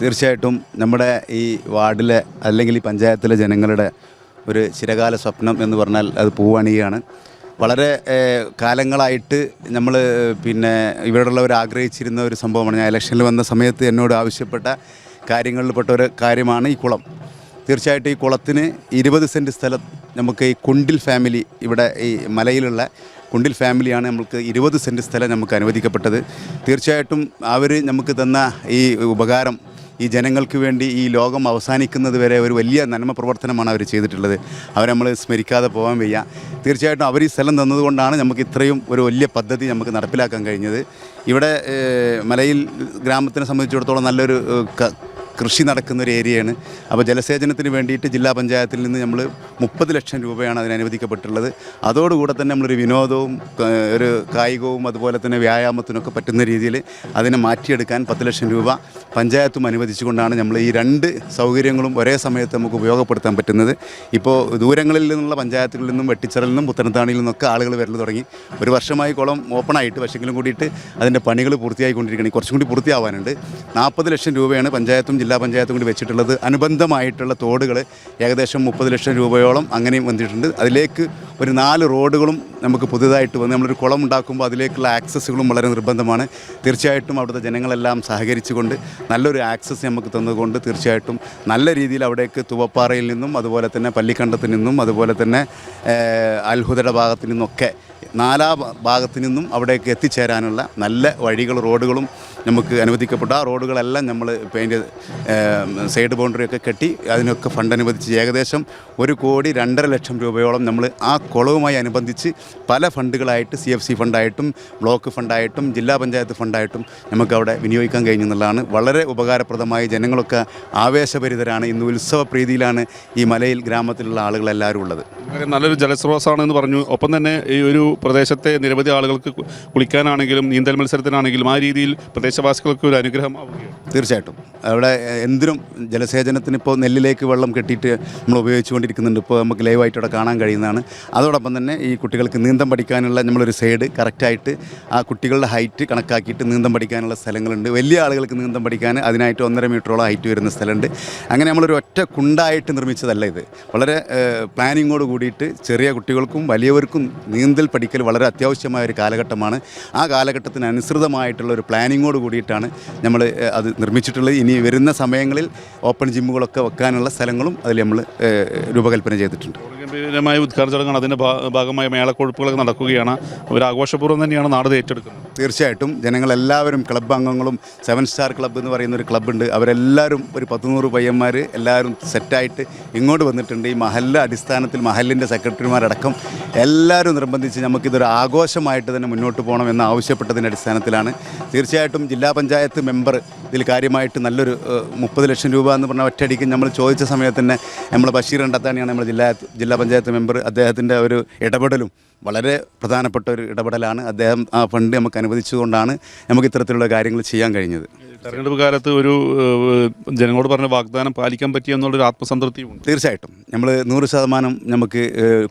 തീർച്ചയായിട്ടും നമ്മുടെ ഈ വാർഡിലെ അല്ലെങ്കിൽ ഈ പഞ്ചായത്തിലെ ജനങ്ങളുടെ ഒരു ചിരകാല സ്വപ്നം എന്ന് പറഞ്ഞാൽ അത് പൂവണിയാണ് വളരെ കാലങ്ങളായിട്ട് നമ്മൾ പിന്നെ ഇവിടെയുള്ളവർ ആഗ്രഹിച്ചിരുന്ന ഒരു സംഭവമാണ്. ഞാൻ ഇലക്ഷനിൽ വന്ന സമയത്ത് എന്നോട് ആവശ്യപ്പെട്ട കാര്യങ്ങളിൽപ്പെട്ട ഒരു കാര്യമാണ് ഈ കുളം. തീർച്ചയായിട്ടും ഈ കുളത്തിന് ഇരുപത് സെന്റ് സ്ഥലം നമുക്ക് ഈ കുണ്ടിൽ ഫാമിലി ഇവിടെ ഈ മലയിലുള്ള കുണ്ടിൽ ഫാമിലിയാണ് നമുക്ക് ഇരുപത് സെന്റ് സ്ഥലം നമുക്ക് അനുവദിക്കപ്പെട്ടത്. തീർച്ചയായിട്ടും അവർ നമുക്ക് തന്ന ഈ ഉപകാരം ഈ ജനങ്ങൾക്ക് വേണ്ടി ഈ ലോകം അവസാനിക്കുന്നത് വരെ ഒരു വലിയ നന്മ പ്രവർത്തനമാണ് അവർ ചെയ്തിട്ടുള്ളത്. അവരെ നമ്മൾ സ്മരിക്കാതെ പോകാൻ വയ്യ. തീർച്ചയായിട്ടും അവർ ഈ സ്ഥലം തന്നതുകൊണ്ടാണ് നമുക്ക് ഇത്രയും ഒരു വലിയ പദ്ധതി നമുക്ക് നടപ്പിലാക്കാൻ കഴിഞ്ഞത്. ഇവിടെ മലയിൽ ഗ്രാമത്തിനെ സംബന്ധിച്ചിടത്തോളം നല്ലൊരു കൃഷി നടക്കുന്ന ഒരു ഏരിയയാണ്. അപ്പോൾ ജലസേചനത്തിന് വേണ്ടിയിട്ട് ജില്ലാ പഞ്ചായത്തിൽ നിന്ന് നമ്മൾ മുപ്പത് ലക്ഷം രൂപയാണ് അതിന് അനുവദിക്കപ്പെട്ടിട്ടുള്ളത്. അതോടുകൂടെ തന്നെ നമ്മളൊരു വിനോദവും ഒരു കായികവും അതുപോലെ തന്നെ വ്യായാമത്തിനൊക്കെ പറ്റുന്ന രീതിയിൽ അതിനെ മാറ്റിയെടുക്കാൻ പത്ത് ലക്ഷം രൂപ പഞ്ചായത്തും അനുവദിച്ചുകൊണ്ടാണ് നമ്മൾ ഈ രണ്ട് സൗകര്യങ്ങളും ഒരേ സമയത്ത് നമുക്ക് ഉപയോഗപ്പെടുത്താൻ പറ്റുന്നത്. ഇപ്പോൾ ദൂരങ്ങളിൽ നിന്നുള്ള പഞ്ചായത്തുകളിൽ നിന്നും വെട്ടിച്ചറിൽ നിന്നും പുത്തനത്താണിയിൽ നിന്നൊക്കെ ആളുകൾ വരൽ തുടങ്ങി. ഒരു വർഷമായി കുളം ഓപ്പൺ ആയിട്ട് പക്ഷെങ്കിലും കൂടിയിട്ട് അതിന്റെ പണികൾ പൂർത്തിയായിക്കൊണ്ടിരിക്കുകയാണ്. കുറച്ചും കൂടി പൂർത്തിയാവാനുണ്ട്. നാൽപ്പത് ലക്ഷം രൂപയാണ് പഞ്ചായത്തും ജില്ലാ പഞ്ചായത്തും കൂടി വെച്ചിട്ടുള്ളത് അനുബന്ധമായിട്ടുള്ള തോടുകൾ ഏകദേശം മുപ്പത് ലക്ഷം രൂപയോളം അങ്ങനെയും വന്നിട്ടുണ്ട്. അതിലേക്ക് ഒരു നാല് റോഡുകളും നമുക്ക് പുതുതായിട്ട് വന്ന് നമ്മളൊരു കുളം ഉണ്ടാക്കുമ്പോൾ അതിലേക്കുള്ള ആക്സസ്സുകളും വളരെ നിർബന്ധമാണ്. തീർച്ചയായിട്ടും അവിടുത്തെ ജനങ്ങളെല്ലാം സഹകരിച്ചുകൊണ്ട് നല്ലൊരു ആക്സസ് നമുക്ക് തന്നതുകൊണ്ട് തീർച്ചയായിട്ടും നല്ല രീതിയിൽ അവിടേക്ക് തുവപ്പാറയിൽ നിന്നും അതുപോലെ തന്നെ പള്ളിക്കണ്ടത്തു നിന്നും അതുപോലെ തന്നെ അത്ഭുതയുടെ ഭാഗത്തു നിന്നൊക്കെ നാലാ ഭാഗത്തു നിന്നും അവിടേക്ക് എത്തിച്ചേരാനുള്ള നല്ല വഴികൾ റോഡുകളും നമുക്ക് അനുവദിക്കപ്പെട്ട. ആ റോഡുകളെല്ലാം നമ്മൾ പെയിന്റ് സൈഡ് ബൗണ്ടറിയൊക്കെ കെട്ടി അതിനൊക്കെ ഫണ്ട് അനുവദിച്ച് ഏകദേശം ഒരു കോടി രണ്ടര ലക്ഷം രൂപയോളം നമ്മൾ ആ കുളവുമായി അനുബന്ധിച്ച് പല ഫണ്ടുകളായിട്ട് സി എഫ് സി ഫണ്ടായിട്ടും ബ്ലോക്ക് ഫണ്ടായിട്ടും ജില്ലാ പഞ്ചായത്ത് ഫണ്ടായിട്ടും നമുക്ക് അവിടെ വിനിയോഗിക്കാൻ കഴിഞ്ഞു എന്നുള്ളതാണ് വളരെ ഉപകാരപ്രദമായി ജനങ്ങളൊക്കെ ആവേശഭരിതരാണ്. ഇന്ന് ഉത്സവ പ്രീതിയിലാണ് ഈ മലയിൽ ഗ്രാമത്തിലുള്ള ആളുകളെല്ലാവരും ഉള്ളത്. നല്ലൊരു ജലസ്രോതസ്സാണെന്ന് പറഞ്ഞു. ഒപ്പം തന്നെ ഈ ഒരു പ്രദേശത്തെ നിരവധി ആളുകൾക്ക് കുളിക്കാനാണെങ്കിലും നീന്തൽ മത്സരത്തിനാണെങ്കിലും ആ രീതിയിൽ പ്രദേശവാസികൾക്ക് ഒരു അനുഗ്രഹമാവുകയാണ് തീർച്ചയായിട്ടും. അവിടെ എന്തിനും ജലസേചനത്തിന് ഇപ്പോൾ നെല്ലിലേക്ക് വെള്ളം കെട്ടിയിട്ട് നമ്മൾ ഉപയോഗിച്ചുകൊണ്ടിരിക്കുന്നുണ്ട്. ഇപ്പോൾ നമുക്ക് ലൈവായിട്ട് അവിടെ കാണാൻ കഴിയുന്നതാണ്. അതോടൊപ്പം തന്നെ ഈ കുട്ടികൾക്ക് നീന്തം പഠിക്കാനുള്ള നമ്മളൊരു സൈഡ് കറക്റ്റായിട്ട് ആ കുട്ടികളുടെ ഹൈറ്റ് കണക്കാക്കിയിട്ട് നീന്തം പഠിക്കാനുള്ള സ്ഥലങ്ങളുണ്ട്. വലിയ ആളുകൾക്ക് നീന്തം പഠിക്കാൻ അതിനായിട്ട് ഒന്നര മീറ്ററോളം ഹൈറ്റ് വരുന്ന സ്ഥലമുണ്ട്. അങ്ങനെ നമ്മളൊരു ഒറ്റ കുണ്ടായിട്ട് നിർമ്മിച്ചതല്ല ഇത്. വളരെ പ്ലാനിങ്ങോട് കൂടിയിട്ട് ചെറിയ കുട്ടികൾക്കും വലിയവർക്കും നീന്തൽ പഠിക്കൽ വളരെ അത്യാവശ്യമായ ഒരു കാലഘട്ടമാണ്. ആ കാലഘട്ടത്തിനനുസൃതമായിട്ടുള്ള ഒരു പ്ലാനിങ്ങോട് കൂടിയിട്ടാണ് നമ്മൾ അത് നിർമ്മിച്ചിട്ടുള്ളത്. ഇനി വരുന്ന സമയങ്ങളിൽ ഓപ്പൺ ജിമ്മുകളൊക്കെ വെക്കാനുള്ള സ്ഥലങ്ങളും അതിൽ നമ്മൾ രൂപകൽപ്പന ചെയ്തിട്ടുണ്ട്. ഗംഭീരമായ ഉദ്ഘാടന ചടങ്ങാണ്. അതിന്റെ ഭാഗമായ മേളക്കൊഴുപ്പുകളൊക്കെ നടക്കുകയാണ്. ഒരു ആഘോഷപൂർവം തന്നെയാണ് നാട് ഏറ്റെടുക്കുന്നത്. തീർച്ചയായിട്ടും ജനങ്ങളെല്ലാവരും ക്ലബ്ബ് അംഗങ്ങളും സെവൻ സ്റ്റാർ ക്ലബ്ബ് എന്ന് പറയുന്ന ഒരു ക്ലബ്ബുണ്ട്. അവരെല്ലാവരും ഒരു പത്തുനൂറ് പയ്യന്മാർ എല്ലാവരും സെറ്റായിട്ട് ഇങ്ങോട്ട് വന്നിട്ടുണ്ട്. ഈ മഹല്ല അടിസ്ഥാനത്തിൽ മഹലിന്റെ സെക്രട്ടറിമാരടക്കം എല്ലാവരും നിർബന്ധിച്ച് നമുക്കിതൊരു ആഘോഷമായിട്ട് തന്നെ മുന്നോട്ട് പോകണം എന്ന് ആവശ്യപ്പെട്ടതിന്റെ അടിസ്ഥാനത്തിലാണ്. തീർച്ചയായിട്ടും ജില്ലാ പഞ്ചായത്ത് മെമ്പർ ഇതിൽ കാര്യമായിട്ട് നല്ലൊരു മുപ്പത് ലക്ഷം രൂപ എന്ന് പറഞ്ഞ ഒറ്റയടിക്ക് നമ്മൾ ചോദിച്ച സമയത്ത് തന്നെ നമ്മൾ ബഷീർ കണ്ടെത്താനെയാണ് നമ്മൾ ജില്ലാ ജില്ലാ പഞ്ചായത്ത് മെമ്പർ. അദ്ദേഹത്തിന്റെ ഒരു ഇടപെടലും വളരെ പ്രധാനപ്പെട്ട ഒരു ഇടപെടലാണ്. അദ്ദേഹം ആ ഫണ്ട് നമുക്ക് അനുവദിച്ചുകൊണ്ടാണ് നമുക്ക് ഇത്തരത്തിലുള്ള കാര്യങ്ങൾ ചെയ്യാൻ കഴിഞ്ഞത്. തെരഞ്ഞെടുപ്പ് കാലത്ത് ഒരു ജനങ്ങളോട് പറഞ്ഞ വാഗ്ദാനം പാലിക്കാൻ പറ്റി എന്നുള്ളൊരു ആത്മസംതൃപ്തിയുണ്ട് തീർച്ചയായിട്ടും. നമ്മൾ നൂറ് ശതമാനം നമുക്ക്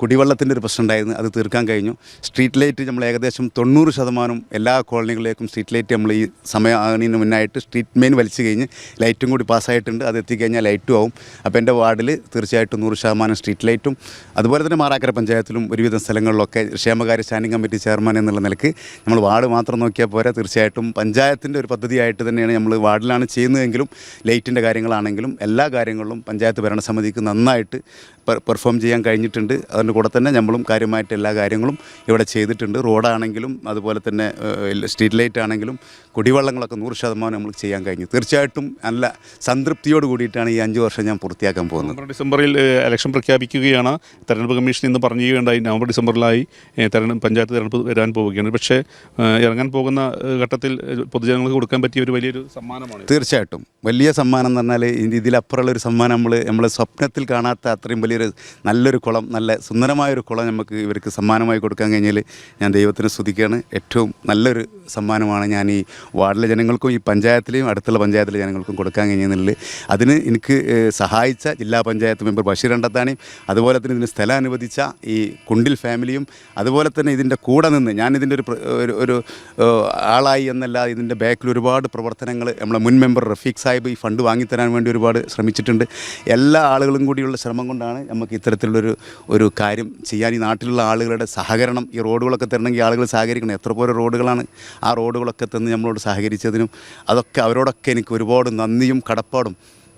കുടിവെള്ളത്തിന്റെ ഒരു പ്രശ്നം ഉണ്ടായിരുന്നു. അത് തീർക്കാൻ കഴിഞ്ഞു. സ്ട്രീറ്റ് ലൈറ്റ് നമ്മൾ ഏകദേശം തൊണ്ണൂറ് ശതമാനം എല്ലാ കോളനികളിലേക്കും സ്ട്രീറ്റ് ലൈറ്റ് നമ്മൾ ഈ സമയം ആകുന്നതിന് മുന്നായിട്ട് സ്ട്രീറ്റ് മെയിൻ വലിച്ചു കഴിഞ്ഞ് ലൈറ്റും കൂടി പാസ്സായിട്ടുണ്ട്. അത് എത്തിക്കഴിഞ്ഞാൽ ലൈറ്റും ആവും. അപ്പോൾ എന്റെ വാർഡിൽ തീർച്ചയായിട്ടും നൂറ് ശതമാനം സ്ട്രീറ്റ് ലൈറ്റും അതുപോലെ തന്നെ മാറാക്കര പഞ്ചായത്തിലും ഒരുവിധം സ്ഥലങ്ങളിലൊക്കെ ക്ഷേമകാര്യ സ്റ്റാൻഡിംഗ് കമ്മിറ്റി ചെയർമാൻ എന്നുള്ള നിലയ്ക്ക് നമ്മൾ വാർഡ് മാത്രം നോക്കിയാൽ പോരാ. തീർച്ചയായിട്ടും പഞ്ചായത്തിന്റെ ഒരു പദ്ധതിയായിട്ട് തന്നെയാണ് നമ്മൾ വാർഡിലാണ് ചെയ്യുന്നതെങ്കിലും ലൈറ്റിന്റെ കാര്യങ്ങളാണെങ്കിലും എല്ലാ കാര്യങ്ങളിലും പഞ്ചായത്ത് ഭരണസമിതിക്ക് നന്നായിട്ട് പെർഫോം ചെയ്യാൻ കഴിഞ്ഞിട്ടുണ്ട്. അതിന്റെ കൂടെ തന്നെ നമ്മളും കാര്യമായിട്ട് എല്ലാ കാര്യങ്ങളും ഇവിടെ ചെയ്തിട്ടുണ്ട്. റോഡാണെങ്കിലും അതുപോലെ തന്നെ സ്ട്രീറ്റ് ലൈറ്റ് ആണെങ്കിലും കുടിവെള്ളങ്ങളൊക്കെ നൂറ് ശതമാനം നമ്മൾ ചെയ്യാൻ കഴിഞ്ഞു. തീർച്ചയായിട്ടും നല്ല സംതൃപ്തിയോട് കൂടിയിട്ടാണ് ഈ അഞ്ച് വർഷം ഞാൻ പൂർത്തിയാക്കാൻ പോകുന്നത്. നവംബർ ഡിസംബറിൽ ഇലക്ഷൻ പ്രഖ്യാപിക്കുകയാണ്. തെരഞ്ഞെടുപ്പ് കമ്മീഷൻ ഇന്ന് പറയുകയുണ്ടായി നവംബർ ഡിസംബറിലായി തെരഞ്ഞെടുപ്പ് പഞ്ചായത്ത് തെരഞ്ഞെടുപ്പ് വരാൻ പോവുകയാണ്. പക്ഷേ ഇറങ്ങാൻ പോകുന്ന ഘട്ടത്തിൽ പൊതുജനങ്ങൾക്ക് കൊടുക്കാൻ പറ്റിയ ഒരു വലിയൊരു സമ്മാനമാണ് തീർച്ചയായിട്ടും. വലിയ സമ്മാനം എന്ന് പറഞ്ഞാൽ ഇതിലപ്പുറമുള്ള ഒരു സമ്മാനം നമ്മൾ നമ്മൾ സ്വപ്നത്തിൽ കാണാത്ത അത്രയും വലിയ വലിയൊരു നല്ലൊരു കുളം നല്ല സുന്ദരമായൊരു കുളം നമുക്ക് ഇവർക്ക് സമ്മാനമായി കൊടുക്കാൻ കഴിഞ്ഞാൽ ഞാൻ ദൈവത്തിന് സ്തുതിക്കുകയാണ്. ഏറ്റവും നല്ലൊരു സമ്മാനമാണ് ഞാൻ ഈ വാർഡിലെ ജനങ്ങൾക്കും ഈ പഞ്ചായത്തിലെയും അടുത്തുള്ള പഞ്ചായത്തിലെ ജനങ്ങൾക്കും കൊടുക്കാൻ കഴിഞ്ഞെന്നുള്ളത് അതിന് എനിക്ക് സഹായിച്ച ജില്ലാ പഞ്ചായത്ത് മെമ്പർ ബഷീർ അണ്ടത്താനെയും അതുപോലെ തന്നെ ഇതിന് സ്ഥലം അനുവദിച്ച ഈ കുണ്ടിൽ ഫാമിലിയും അതുപോലെ തന്നെ ഇതിന്റെ കൂടെ നിന്ന് ഞാൻ ഇതിന്റെ ഒരു ഒരു ആളായി എന്നല്ല ഇതിന്റെ ബാക്കിൽ ഒരുപാട് പ്രവർത്തനങ്ങൾ നമ്മളെ മുൻ മെമ്പർ റഫീഖ് സാഹിബ് ഈ ഫണ്ട് വാങ്ങിത്തരാൻ വേണ്ടി ഒരുപാട് ശ്രമിച്ചിട്ടുണ്ട്. എല്ലാ ആളുകളും കൂടിയുള്ള ശ്രമം കൊണ്ടാണ് നമുക്ക് ഇത്തരത്തിലുള്ളൊരു ഒരു കാര്യം ചെയ്യാൻ ഈ നാട്ടിലുള്ള ആളുകളുടെ സഹകരണം ഈ റോഡുകളൊക്കെ തരണമെങ്കിൽ ആളുകൾ സഹകരിക്കണം. എത്ര പോലെ റോഡുകളാണ് ആ റോഡുകളൊക്കെ തന്ന് നമ്മളോട് സഹകരിച്ചതിനും അതൊക്കെ അവരോടൊക്കെ എനിക്ക് ഒരുപാട് നന്ദിയും കടപ്പാടും.